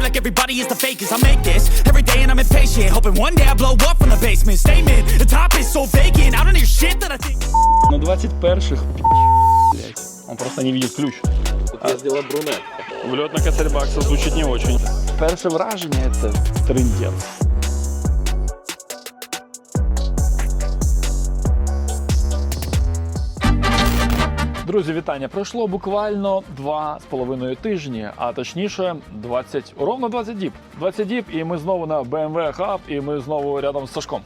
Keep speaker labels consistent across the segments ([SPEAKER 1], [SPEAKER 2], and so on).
[SPEAKER 1] Feel like everybody is the fakest. I make this every day and I'm impatient. Hoping one day I blow up from the basement. Statement, the top is so vacant. I don't hear shit that I think.
[SPEAKER 2] На 21-х, блядь, он просто не видит ключ.
[SPEAKER 3] Тут сделал брюнет.
[SPEAKER 2] Влет на косарь звучит не очень. Перше враження це триндець. Друзі, вітання. Пройшло буквально два з половиною тижні, а точніше 20, ровно 20 діб. 20 діб, і ми знову на BMW Hub, і ми знову рядом з Сашком.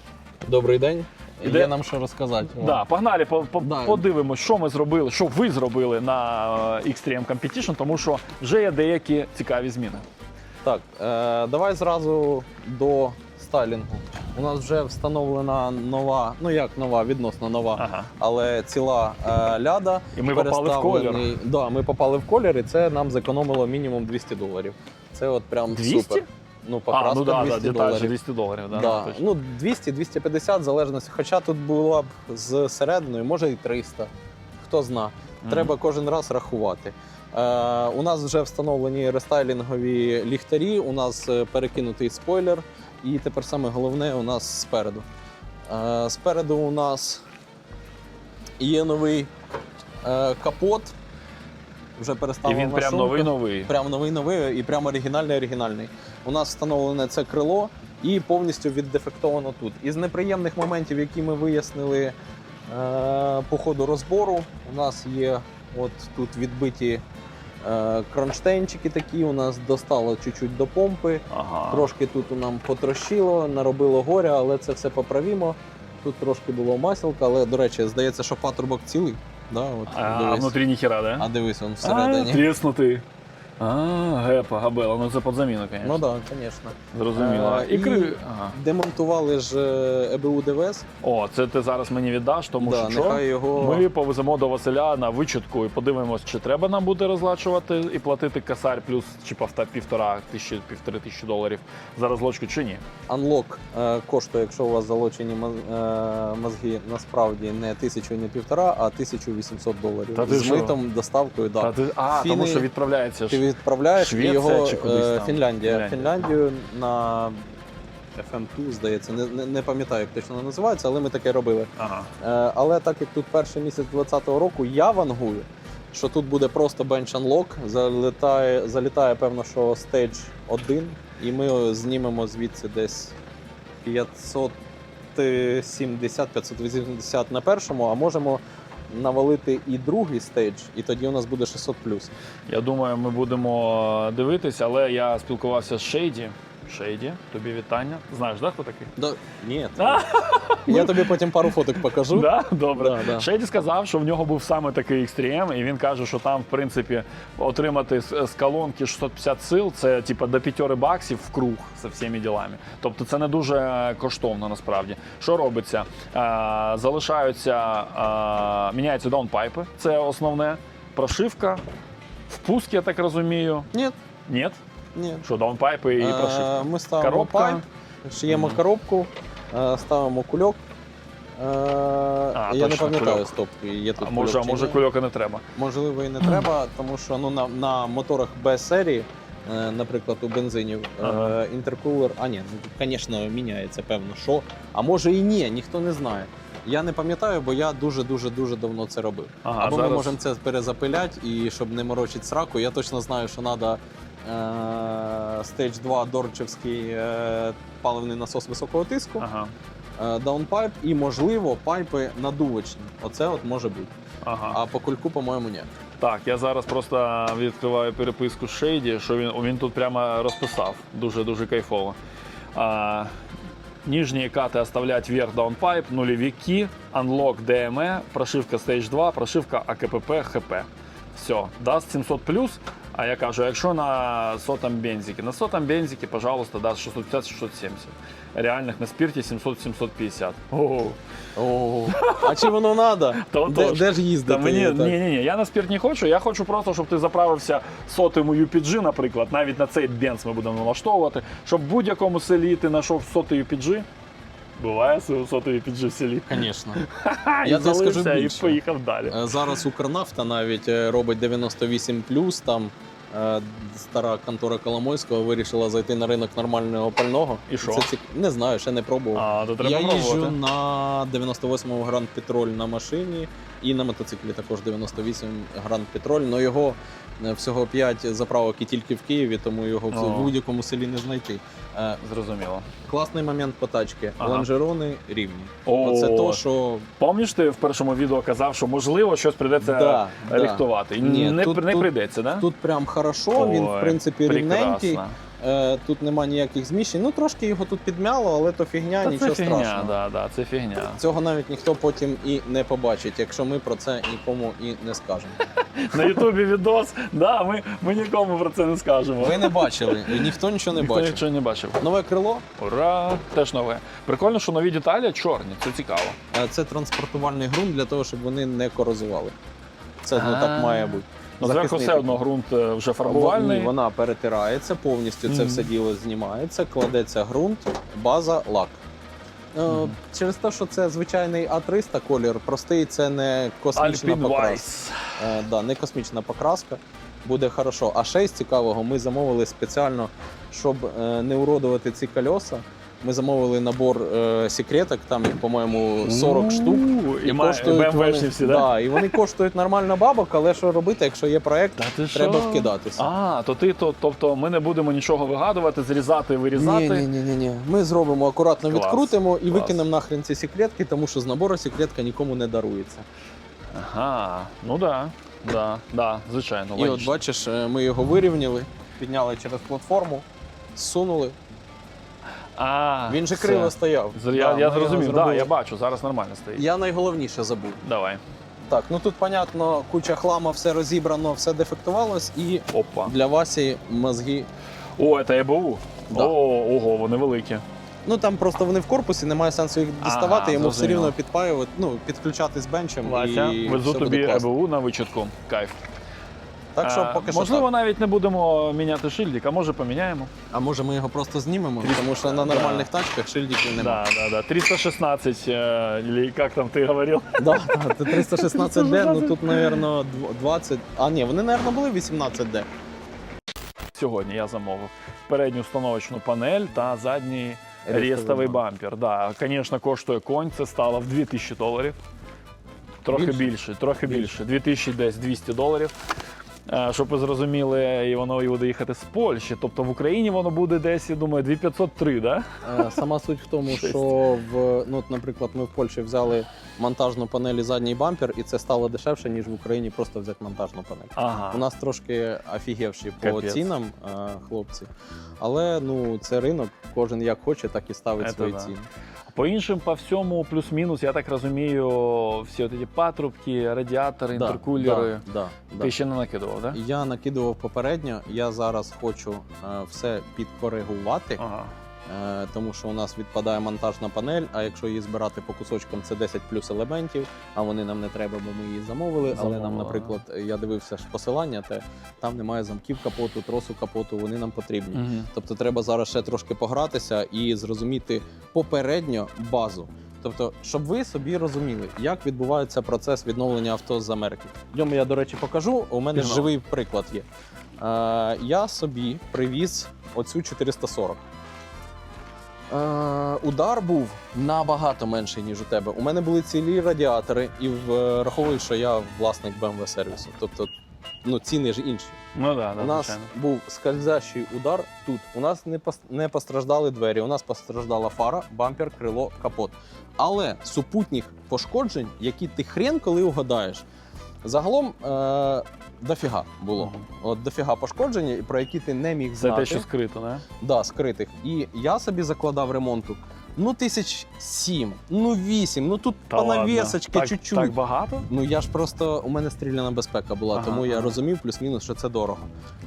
[SPEAKER 3] Добрий день.
[SPEAKER 2] Іде-
[SPEAKER 3] Є нам що розказати.
[SPEAKER 2] Да, погнали, по, по,
[SPEAKER 3] Да.
[SPEAKER 2] подивимось, що ми зробили, що ви зробили на е, Extreme Competition, тому що вже є деякі цікаві зміни.
[SPEAKER 3] Так, е, давай зразу до стайлінгу. У нас вже встановлена нова, ну як нова, відносно нова,
[SPEAKER 2] Ага.
[SPEAKER 3] але ціла е, ляда.
[SPEAKER 2] І ми попали в колір.
[SPEAKER 3] Да, ми попали в колір, і це нам зекономило мінімум 200 доларів. Це от прям
[SPEAKER 2] 200?
[SPEAKER 3] супер. Ну,
[SPEAKER 2] А,
[SPEAKER 3] покраска
[SPEAKER 2] ну да, да,
[SPEAKER 3] 200
[SPEAKER 2] деталь
[SPEAKER 3] доларів.
[SPEAKER 2] же 200 доларів. Да,
[SPEAKER 3] Да. Ну, 200-250 в залежності. Хоча тут була б з серединою, може і 300. Хто зна. Треба кожен раз рахувати. Е, у нас вже встановлені рестайлінгові ліхтарі, у нас е, перекинутий спойлер, і тепер саме головне у нас спереду. Е, спереду у нас є новий е, капот. Вже
[SPEAKER 2] І він прям новий-новий.
[SPEAKER 3] Прям новий новий і прям оригінальний оригінальний. У нас встановлене це крило і повністю віддефектовано тут. Із неприємних моментів, які ми вияснили е, по ходу розбору, у нас є от тут відбиті кронштейнчики такі. У нас достало чуть-чуть до помпи.
[SPEAKER 2] Ага.
[SPEAKER 3] Трошки тут у нам потрощило, наробило горя, але це все поправімо. Тут трошки було масілка, але, до речі, здається, що патрубок цілий. Да, от,
[SPEAKER 2] А, а
[SPEAKER 3] дивись.
[SPEAKER 2] внутрі ніхера, да?
[SPEAKER 3] а дивись,
[SPEAKER 2] А,
[SPEAKER 3] всередині.
[SPEAKER 2] тріснутий. А, гепа, габела, ну це під заміну, звісно.
[SPEAKER 3] Ну так, да, звісно.
[SPEAKER 2] Зрозуміло.
[SPEAKER 3] Е,
[SPEAKER 2] І кри... Ага.
[SPEAKER 3] Демонтували ж е, ЕБУ ДВС.
[SPEAKER 2] О, це ти зараз мені віддаш, тому
[SPEAKER 3] да,
[SPEAKER 2] що
[SPEAKER 3] нехай його
[SPEAKER 2] Ми повеземо до Василя на вичітку і подивимось, чи треба нам буде розлачувати і платити косарь плюс чи повта- півтора тисячі, півтори тисячі доларів за розлочку, чи ні.
[SPEAKER 3] анлок е, коштує, якщо у вас залочені маз- е, мозги, насправді не тисячу, не півтора, а 1800 доларів.
[SPEAKER 2] Та ти
[SPEAKER 3] З
[SPEAKER 2] що?
[SPEAKER 3] митом, доставкою, да.
[SPEAKER 2] Та ти... А, тому що відправляється
[SPEAKER 3] Ти відправляєш і
[SPEAKER 2] Швеція
[SPEAKER 3] його
[SPEAKER 2] чи кудись
[SPEAKER 3] е,
[SPEAKER 2] там?
[SPEAKER 3] Фінляндія.
[SPEAKER 2] Фінляндія.
[SPEAKER 3] Фінляндію на FM2, здається, не, не, не пам'ятаю, як точно вона називається, але ми таке робили.
[SPEAKER 2] Ага.
[SPEAKER 3] Е, Але так як тут перший місяць 2020 року, я вангую, що тут буде просто бенч анлок, залітає, залітає певно, що Stage 1, і ми знімемо звідси десь 570-580 на першому, а можемо навалити і другий стейдж, і тоді у нас буде 600
[SPEAKER 2] Я думаю, ми будемо дивитися, але я спілкувався з Шейді. Шейді, тобі вітання. Знаєш, да, хто такий?
[SPEAKER 3] Да, ні.
[SPEAKER 2] А,
[SPEAKER 3] Я тобі потім пару фоток покажу.
[SPEAKER 2] да? Добре.
[SPEAKER 3] Да, да.
[SPEAKER 2] Шейді сказав, що в нього був саме такий екстрем, і він каже, що там, в принципі, отримати з, з колонки 650 сил це типа до п'ятьори баксів в круг з всіми ділами. Тобто це не дуже коштовно насправді. Що робиться? Залишаються, міняються даунпайпи, це основне. Прошивка, впуск, я так розумію.
[SPEAKER 3] Ні,
[SPEAKER 2] Ні?
[SPEAKER 3] Ні.
[SPEAKER 2] Що, даунпайпи і
[SPEAKER 3] Е,
[SPEAKER 2] прошивка?
[SPEAKER 3] Ми ставимо
[SPEAKER 2] Коробка.
[SPEAKER 3] пайп, шиємо
[SPEAKER 2] Мгм.
[SPEAKER 3] коробку, е, ставимо кульок. Е, я не
[SPEAKER 2] точно,
[SPEAKER 3] пам'ятаю,
[SPEAKER 2] кульок.
[SPEAKER 3] стоп, є тут
[SPEAKER 2] А може,
[SPEAKER 3] кульок чи
[SPEAKER 2] може
[SPEAKER 3] ні.
[SPEAKER 2] кульока не треба.
[SPEAKER 3] Можливо, і не треба, тому що ну, на, на моторах Б серії, е, наприклад, у бензинів,
[SPEAKER 2] Ага.
[SPEAKER 3] е, інтеркулер, а ні, ну, звісно, міняється, певно, що. А може і ні, ніхто не знає. Я не пам'ятаю, бо я дуже-дуже дуже давно це робив.
[SPEAKER 2] Ага,
[SPEAKER 3] Або
[SPEAKER 2] зараз-
[SPEAKER 3] ми можемо це перезапиляти, і щоб не морочити сраку, я точно знаю, що треба е, Stage 2 дорчевський е, паливний насос високого тиску,
[SPEAKER 2] Ага.
[SPEAKER 3] е, даунпайп і, можливо, пайпи надувочні. Оце от може бути.
[SPEAKER 2] Ага.
[SPEAKER 3] А по кульку, по-моєму, ні.
[SPEAKER 2] Так, я зараз просто відкриваю переписку з Шейді, що він, він тут прямо розписав. Дуже-дуже кайфово. А, нижние каты оставлять вверх даунпайп, нулевики, unlock DME, прошивка Stage 2, прошивка АКПП, ХП. Все, дасть 700 плюс. А я кажу, якщо на сотом бензикі, на сотом бензикі, пожалуйста, дасть 650-670. Реальних на спирті 700-750. Ого.
[SPEAKER 3] А чи воно треба?
[SPEAKER 2] Та
[SPEAKER 3] Де, де ж їздити?
[SPEAKER 2] Мені ні, ні, ні, я на спірт не хочу. Я хочу просто, щоб ти заправився сотим UPG, наприклад. Навіть на цей бенз ми будемо налаштовувати, щоб в будь-якому селі ти знайшов сотий UPG. Буває сотий UPG в селі.
[SPEAKER 3] Звісно. Я тобі скажу
[SPEAKER 2] і поїхав далі.
[SPEAKER 3] Е, Зараз Укрнафта навіть е, робить 98 там Е, Стара контора Коломойського вирішила зайти на ринок нормального пального.
[SPEAKER 2] І що?
[SPEAKER 3] Це цік... Не знаю, ще не пробував.
[SPEAKER 2] А, то треба
[SPEAKER 3] Я їжджу на 98-му Гранд Петроль на машині і на мотоциклі також 98 Гранд Петроль. Но його е, всього 5 заправок і тільки в Києві, тому його в будь-якому селі не знайти. Е,
[SPEAKER 2] Зрозуміло.
[SPEAKER 3] Класний момент по тачці.
[SPEAKER 2] Ага.
[SPEAKER 3] Лонжерони рівні.
[SPEAKER 2] О,
[SPEAKER 3] Оце то, що
[SPEAKER 2] Пам'ятаєш, ти в першому відео казав, що можливо щось прийдеться
[SPEAKER 3] Да, да.
[SPEAKER 2] рихтувати.
[SPEAKER 3] Ні,
[SPEAKER 2] не,
[SPEAKER 3] тут-
[SPEAKER 2] не
[SPEAKER 3] тут-
[SPEAKER 2] прийдеться, да?
[SPEAKER 3] тут прям хорошо. він в
[SPEAKER 2] Ой,
[SPEAKER 3] принципі рівненький.
[SPEAKER 2] прекрасно.
[SPEAKER 3] Е, Тут нема ніяких зміщень. Ну трошки його тут підмяло, але то фігня,
[SPEAKER 2] Та
[SPEAKER 3] нічого
[SPEAKER 2] це фігня,
[SPEAKER 3] страшного.
[SPEAKER 2] да, да, це фігня.
[SPEAKER 3] Цього навіть ніхто потім і не побачить, якщо ми про це нікому і не скажемо.
[SPEAKER 2] На Ютубі відос, да, ми, ми нікому про це не скажемо.
[SPEAKER 3] Ви не бачили, і ніхто нічого не
[SPEAKER 2] Ніхто
[SPEAKER 3] бачив.
[SPEAKER 2] нічого не бачив.
[SPEAKER 3] Нове крило
[SPEAKER 2] Ура! Теж нове. Прикольно, що нові деталі чорні, це цікаво.
[SPEAKER 3] е, це транспортувальний ґрунт для того, щоб вони не корозували. Це ну, так має бути.
[SPEAKER 2] Ну, зверху все одно ґрунт е, вже фарбувальний.
[SPEAKER 3] Вона перетирається повністю. Це все діло знімається, кладеться ґрунт, база, лак. Е. Через те, що це звичайний А300 колір, простий, це не космічна
[SPEAKER 2] Alpine
[SPEAKER 3] покраска.
[SPEAKER 2] Weiss.
[SPEAKER 3] Е, да, не космічна покраска. Буде хорошо. А ще з цікавого, ми замовили спеціально, щоб е, не уродувати ці кольоса. Ми замовили набор е, секреток, там їх, по-моєму, 40 штук.
[SPEAKER 2] І,
[SPEAKER 3] коштують вони,
[SPEAKER 2] всі, да?
[SPEAKER 3] да, і вони коштують нормально бабок, але що робити, якщо є проект,
[SPEAKER 2] ти
[SPEAKER 3] треба
[SPEAKER 2] що?
[SPEAKER 3] вкидатися.
[SPEAKER 2] А, то ти, то, тобто ми не будемо нічого вигадувати, зрізати, вирізати.
[SPEAKER 3] Ні, ні, ні, ні. Ми зробимо акуратно
[SPEAKER 2] Клас,
[SPEAKER 3] відкрутимо і
[SPEAKER 2] клас.
[SPEAKER 3] викинемо нахрен ці секретки, тому що з набору секретка нікому не дарується.
[SPEAKER 2] Ага, ну да, да, да, звичайно.
[SPEAKER 3] І от бачиш, е, ми його вирівняли, підняли через платформу, зсунули.
[SPEAKER 2] А,
[SPEAKER 3] Він же
[SPEAKER 2] все.
[SPEAKER 3] криво стояв.
[SPEAKER 2] Я,
[SPEAKER 3] Да,
[SPEAKER 2] я
[SPEAKER 3] ми його
[SPEAKER 2] зрозумів, да,
[SPEAKER 3] зробили.
[SPEAKER 2] я бачу, зараз нормально стоїть.
[SPEAKER 3] Я найголовніше забув.
[SPEAKER 2] Давай.
[SPEAKER 3] Так, ну тут, понятно, куча хлама, все розібрано, все дефектувалось, і
[SPEAKER 2] Опа.
[SPEAKER 3] для Васі мозги.
[SPEAKER 2] О, це ЕБУ.
[SPEAKER 3] Да.
[SPEAKER 2] О, ого, вони великі.
[SPEAKER 3] Ну там просто вони в корпусі, немає сенсу їх
[SPEAKER 2] Ага,
[SPEAKER 3] діставати, йому все
[SPEAKER 2] зрозуміло.
[SPEAKER 3] рівно підпаювати, ну, підключати з бенчем.
[SPEAKER 2] Вася,
[SPEAKER 3] і
[SPEAKER 2] везу
[SPEAKER 3] все
[SPEAKER 2] тобі
[SPEAKER 3] класно.
[SPEAKER 2] ЕБУ на вичатку. Кайф.
[SPEAKER 3] Так що поки що.
[SPEAKER 2] можливо,
[SPEAKER 3] так.
[SPEAKER 2] навіть не будемо міняти шильдик, а може поміняємо.
[SPEAKER 3] А може ми його просто знімемо, тому що на нормальних тачках шильдиків немає.
[SPEAKER 2] Да, да, да. 316, э, или как там ты говорил?
[SPEAKER 3] Да, да, 316D, ну тут, мабуть, 20. А ні, вони, мабуть, були 18D.
[SPEAKER 2] Сьогодні я замовив передню установочну панель та задній
[SPEAKER 3] Рестовий
[SPEAKER 2] бампер. Да, звісно, коштує конь. Це стало в 2000 доларів. Трохи
[SPEAKER 3] Більше?
[SPEAKER 2] більше, трохи
[SPEAKER 3] Більше.
[SPEAKER 2] більше. 2000 десь 200 доларів. Е, Щоб ви зрозуміли, і воно і буде їхати з Польщі. Тобто в Україні воно буде десь, я думаю, 2503, да?
[SPEAKER 3] Е, Сама суть в тому,
[SPEAKER 2] Жесть.
[SPEAKER 3] що в ну, от, наприклад, ми в Польщі взяли монтажну панель і задній бампер, і це стало дешевше, ніж в Україні просто взяти монтажну панель.
[SPEAKER 2] Ага.
[SPEAKER 3] У нас трошки офігевші по
[SPEAKER 2] Капець.
[SPEAKER 3] цінам, е, хлопці. Але ну це ринок, кожен як хоче, так і ставить
[SPEAKER 2] Це
[SPEAKER 3] свої
[SPEAKER 2] да.
[SPEAKER 3] ціни.
[SPEAKER 2] По іншим, по всьому, плюс-мінус, я так розумію, всі ці патрубки, радіатори,
[SPEAKER 3] Да,
[SPEAKER 2] інтеркулери.
[SPEAKER 3] Да, да, да.
[SPEAKER 2] Ти ще не накидував, так? Да?
[SPEAKER 3] Я накидував попередньо. Я зараз хочу е, все підкоригувати.
[SPEAKER 2] Ага.
[SPEAKER 3] Е, тому що у нас відпадає монтажна панель, а якщо її збирати по кусочкам, це 10 плюс елементів, а вони нам не треба, бо ми її замовили. Але нам, наприклад, я дивився ж посилання, те там немає замків капоту, тросу капоту, вони нам потрібні.
[SPEAKER 2] Угу.
[SPEAKER 3] Тобто треба зараз ще трошки погратися і зрозуміти попередньо базу. Тобто, щоб ви собі розуміли, як відбувається процес відновлення авто з Америки. Йому я, до речі, покажу. У мене
[SPEAKER 2] Пігнали.
[SPEAKER 3] живий приклад є. Е, я собі привіз оцю 440. Е, удар був набагато менший, ніж у тебе. У мене були цілі радіатори, і враховую, що я власник BMW сервісу. Тобто, ну, ціни ж інші.
[SPEAKER 2] Ну да, да,
[SPEAKER 3] у нас
[SPEAKER 2] звичайно.
[SPEAKER 3] був скользящий удар тут. У нас не пос- не постраждали двері. У нас постраждала фара, бампер, крило, капот. Але супутніх пошкоджень, які ти хрен коли угадаєш, загалом е- дофіга було. От дофіга пошкодження, про які ти не міг
[SPEAKER 2] Це
[SPEAKER 3] знати.
[SPEAKER 2] те, що скрито, не?
[SPEAKER 3] Да, скритих. І я собі закладав ремонту. Ну, тисяч сім, ну вісім, ну тут
[SPEAKER 2] Та ладно.
[SPEAKER 3] навісочки
[SPEAKER 2] так,
[SPEAKER 3] чуть-чуть.
[SPEAKER 2] Так багато?
[SPEAKER 3] Ну я ж просто у мене стріляна безпека була,
[SPEAKER 2] Ага,
[SPEAKER 3] тому я
[SPEAKER 2] ага.
[SPEAKER 3] розумів плюс-мінус, що це дорого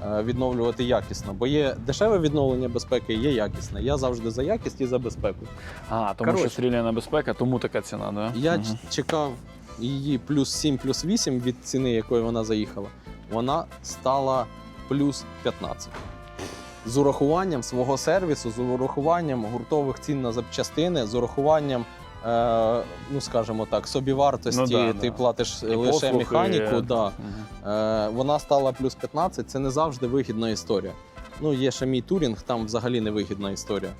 [SPEAKER 3] е, відновлювати якісно. Бо є дешеве відновлення безпеки, є якісне. Я завжди за якість і за безпеку.
[SPEAKER 2] А, тому
[SPEAKER 3] Коротше.
[SPEAKER 2] що стріляна безпека, тому така ціна, да?
[SPEAKER 3] Я ч- чекав її плюс 7, плюс 8 від ціни, якої вона заїхала. Вона стала плюс 15. З урахуванням свого сервісу, з урахуванням гуртових цін на запчастини, з урахуванням е, ну скажімо так, собівартості,
[SPEAKER 2] Ну да,
[SPEAKER 3] ти
[SPEAKER 2] да.
[SPEAKER 3] платиш
[SPEAKER 2] І
[SPEAKER 3] лише
[SPEAKER 2] послуги,
[SPEAKER 3] механіку. Да.
[SPEAKER 2] Мгм.
[SPEAKER 3] Е, вона стала плюс 15, це не завжди вигідна історія. Ну, є ще мій турінг, там взагалі не вигідна історія.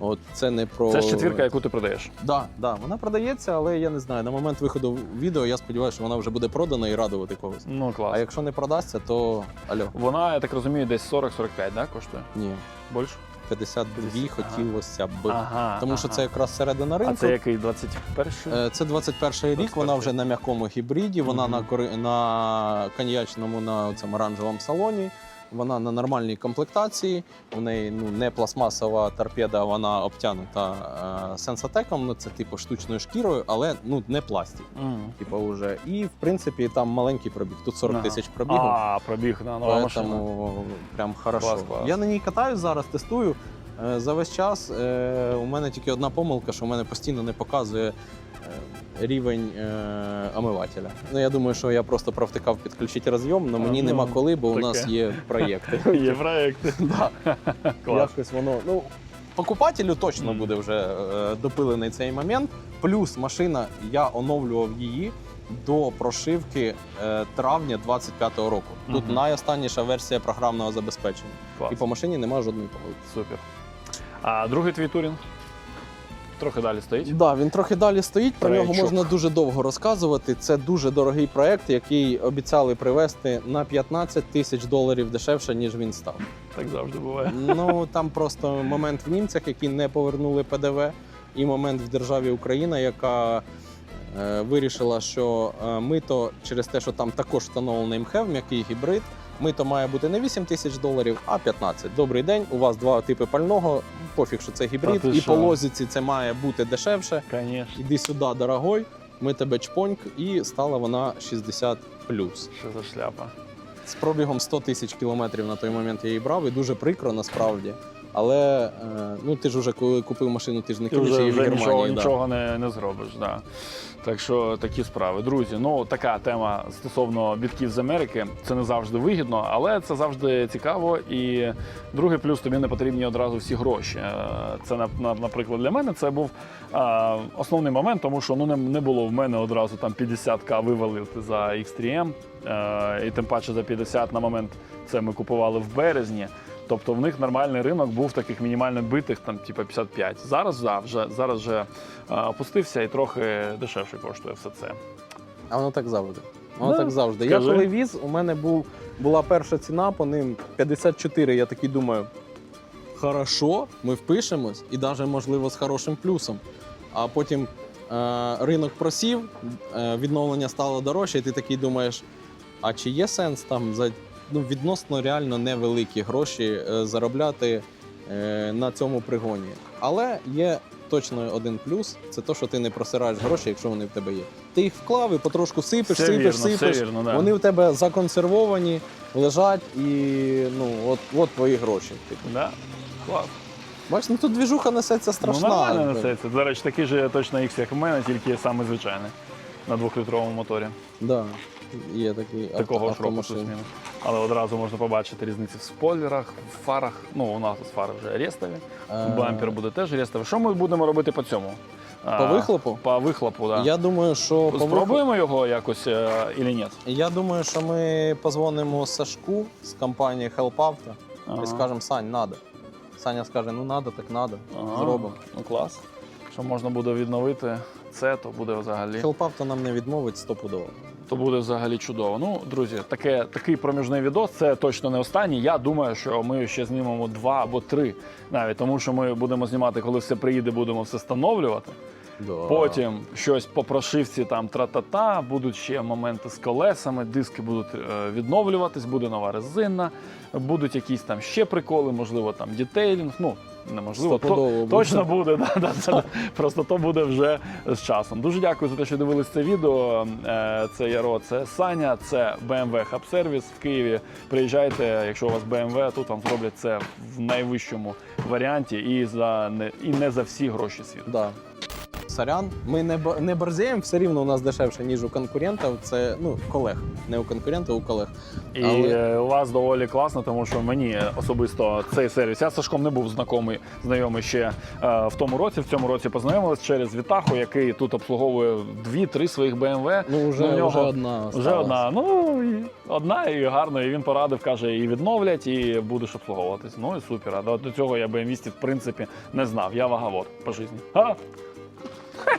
[SPEAKER 3] От це не про.
[SPEAKER 2] Це ж четвірка, яку ти продаєш.
[SPEAKER 3] Да, да, вона продається, але я не знаю. На момент виходу відео я сподіваюся, що вона вже буде продана і радувати когось.
[SPEAKER 2] Ну клас.
[SPEAKER 3] А якщо не продасться, то альо,
[SPEAKER 2] Вона, я так розумію, десь 40-45, да, коштує?
[SPEAKER 3] ні,
[SPEAKER 2] Більше?
[SPEAKER 3] 52
[SPEAKER 2] Ага.
[SPEAKER 3] хотілося б.
[SPEAKER 2] Ага.
[SPEAKER 3] Тому що
[SPEAKER 2] ага.
[SPEAKER 3] це якраз середина ринку.
[SPEAKER 2] А це який 21-й?
[SPEAKER 3] Е, Це 21 рік, вона вже на м'якому гібриді, вона
[SPEAKER 2] Мгм.
[SPEAKER 3] на, кори- на коньячному, на цьому оранжевому салоні, вона на нормальній комплектації. У неї ну, не пластмасова торпеда, вона обтянута е, сенсотеком, ну це типу штучною шкірою, але ну не пластик.
[SPEAKER 2] Мгм.
[SPEAKER 3] Типу, уже. І в принципі там маленький пробіг, тут 40
[SPEAKER 2] Ага.
[SPEAKER 3] тисяч пробігу.
[SPEAKER 2] А, пробіг на нова машина.
[SPEAKER 3] Прям хорошо.
[SPEAKER 2] Клас, клас.
[SPEAKER 3] Я на ній катаюсь зараз, тестую. Е, За весь час е, у мене тільки одна помилка, що у мене постійно не показує рівень е, омивателя. Ну я думаю, що я просто провтикав підключити розйом, але мені
[SPEAKER 2] ну,
[SPEAKER 3] нема коли, бо у
[SPEAKER 2] таке.
[SPEAKER 3] нас є проєкти.
[SPEAKER 2] Є проєкти.
[SPEAKER 3] Да. Якось воно. Ну, покупателю точно буде вже е, допилений цей момент. Плюс машина, я оновлював її до прошивки е, травня 25-го року. Тут найостанніша версія програмного забезпечення.
[SPEAKER 2] Клас.
[SPEAKER 3] І по машині немає жодної помилки.
[SPEAKER 2] Супер. А другий твій турінг? Трохи далі стоїть.
[SPEAKER 3] Так, да, він трохи далі стоїть. Про нього можна дуже довго розказувати. Це дуже дорогий проект, який обіцяли привезти на 15 тисяч доларів дешевше, ніж він став.
[SPEAKER 2] Так завжди буває.
[SPEAKER 3] Ну там просто момент в німцях, які не повернули ПДВ, і момент в державі Україна, яка вирішила, що е, мито через те, що там також встановлений МХЕВ, м'який гібрид. Мито має бути не 8 тисяч доларів, а 15. Добрий день. У вас два типи пального. Пофіг, що це гібрид, і по лозіці це має бути дешевше.
[SPEAKER 2] Звісно.
[SPEAKER 3] Іди сюди, дорогой. Ми тебе чпоньк, і стала вона 60
[SPEAKER 2] Що за шляпа?
[SPEAKER 3] з пробігом 100 тисяч кілометрів на той момент я її брав, і дуже прикро насправді. Але е, ну ти ж уже коли купив машину, ти ж не кинеш її в Германії.
[SPEAKER 2] нічого,
[SPEAKER 3] да.
[SPEAKER 2] нічого не, не зробиш. Да. Так що такі справи. Друзі, ну така тема стосовно бітків з Америки. Це не завжди вигідно, але це завжди цікаво. І другий плюс тобі не потрібні одразу всі гроші. Е, Це на- на- наприклад для мене це був а, основний момент, тому що ну не, не було в мене одразу там 50к вивалити за X3M. Е, І тим паче за 50 на момент це ми купували в березні. Тобто в них нормальний ринок був таких мінімально битих, там типу 55. Зараз да, вже зараз вже опустився і трохи дешевше коштує все це.
[SPEAKER 3] А воно так завжди. Воно
[SPEAKER 2] Да,
[SPEAKER 3] так завжди.
[SPEAKER 2] скажи.
[SPEAKER 3] Я коли віз, у мене був, була перша ціна по ним 54. Я такий думаю, хорошо, ми впишемось, і навіть можливо з хорошим плюсом. А потім е, ринок просів, е, відновлення стало дорожче, і ти такий думаєш, а чи є сенс там за ну, відносно реально невеликі гроші е, заробляти е, на цьому пригоні? Але є точно один плюс: це те, що ти не просираєш гроші, якщо вони в тебе є. Ти їх вклав і потрошку сипеш,
[SPEAKER 2] Все
[SPEAKER 3] сипеш,
[SPEAKER 2] вірно,
[SPEAKER 3] сипеш.
[SPEAKER 2] все вірно, да.
[SPEAKER 3] Вони в тебе законсервовані, лежать і ну, от, от твої гроші. Типу.
[SPEAKER 2] Да? Клас.
[SPEAKER 3] Бачиш, ну тут двіжуха несеться страшна.
[SPEAKER 2] Ну, нормально несеться. До речі, такий же точно X, як у мене, тільки саме звичайний. На двохлітровому моторі.
[SPEAKER 3] Да, є такий
[SPEAKER 2] Такого ж року
[SPEAKER 3] автомашин.
[SPEAKER 2] плюс-мінус. Але одразу можна побачити різниці в спойлерах, в фарах. Ну, у нас фари вже рестові.
[SPEAKER 3] Е,
[SPEAKER 2] Бампер буде теж рестовий. Що ми будемо робити по цьому? А,
[SPEAKER 3] По вихлопу?
[SPEAKER 2] По вихлопу, так. Да.
[SPEAKER 3] Я думаю, що по
[SPEAKER 2] Спробуємо його якось е, ні?
[SPEAKER 3] Я думаю, що ми позвонимо Сашку з компанії Help Auto
[SPEAKER 2] Ага.
[SPEAKER 3] і скажемо, Сань, надо. Саня скаже, ну надо, так надо.
[SPEAKER 2] Ага.
[SPEAKER 3] Зробимо.
[SPEAKER 2] Ну клас. Що можна буде відновити це, то буде взагалі.
[SPEAKER 3] Хелпав то нам не відмовить стопудово.
[SPEAKER 2] То буде взагалі чудово. Ну, друзі, таке, такий проміжний відос. Це точно не останній. Я думаю, що ми ще знімемо два або три навіть, тому що ми будемо знімати, коли все приїде, будемо все встановлювати.
[SPEAKER 3] Да.
[SPEAKER 2] Потім щось по прошивці там тра-та-та, будуть ще моменти з колесами, диски будуть е, відновлюватись, буде нова резина, будуть якісь там ще приколи, можливо, там дітейлінг. Ну, неможливо, то,
[SPEAKER 3] буде.
[SPEAKER 2] точно буде. Да, да, да. Просто то буде вже з часом. Дуже дякую за те, що дивились це відео. Е, Це Яро, це Саня, це BMW Hub Service в Києві. Приїжджайте, якщо у вас BMW, тут вам зроблять це в найвищому варіанті і за не і не за всі гроші світу.
[SPEAKER 3] Да. Сорян. Ми не, не борзіємо, все рівно у нас дешевше, ніж у конкурентів. Це ну, колег. Не у конкурентів, у колег.
[SPEAKER 2] І
[SPEAKER 3] Але-
[SPEAKER 2] е, у вас доволі класно, тому що мені особисто цей сервіс. Я з Сашком не був знайомий, знайомий ще е, в тому році. В цьому році познайомились через Вітаху, який тут обслуговує дві-три своїх BMW.
[SPEAKER 3] Ну, вже,
[SPEAKER 2] у нього
[SPEAKER 3] вже одна.
[SPEAKER 2] Вже одна. Ну і одна і гарно. І він порадив, каже, і відновлять, і будеш обслуговуватись. Ну і супер. А до, до цього я BMW, в принципі не знав. Я ваговод по житті.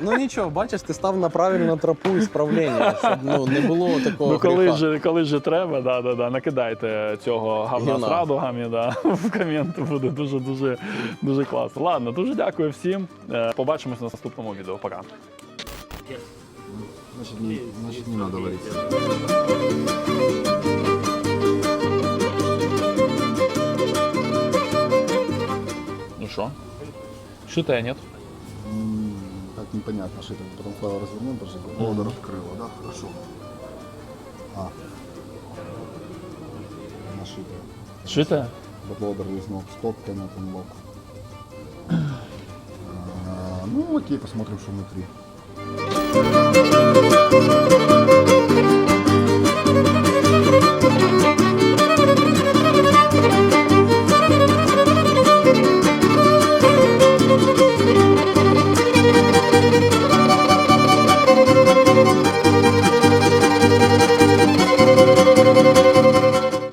[SPEAKER 3] Ну нічого, бачиш, ти став на правильну тропу ісправлення, щоб ну, не було такого.
[SPEAKER 2] Ну, коли
[SPEAKER 3] гріха.
[SPEAKER 2] ж, коли ж треба, да, да, да, накидайте цього гавна з радугами да, в коменти. Буде дуже дуже дуже класно. Ладно, дуже дякую всім. Е, Побачимось на наступному відео. Пока.
[SPEAKER 4] Значит, не, значит, не надо варить.
[SPEAKER 2] Ну що? Шитає, ні?
[SPEAKER 4] М, Так непонятно, что это. Потом файл развернем, потому что Лодер открыла, да? Хорошо. А. Нашитая.
[SPEAKER 2] Шитає?
[SPEAKER 4] Ботлодер лизнул стопкой на этом лог. А, Ну, окей, посмотрим, что внутри.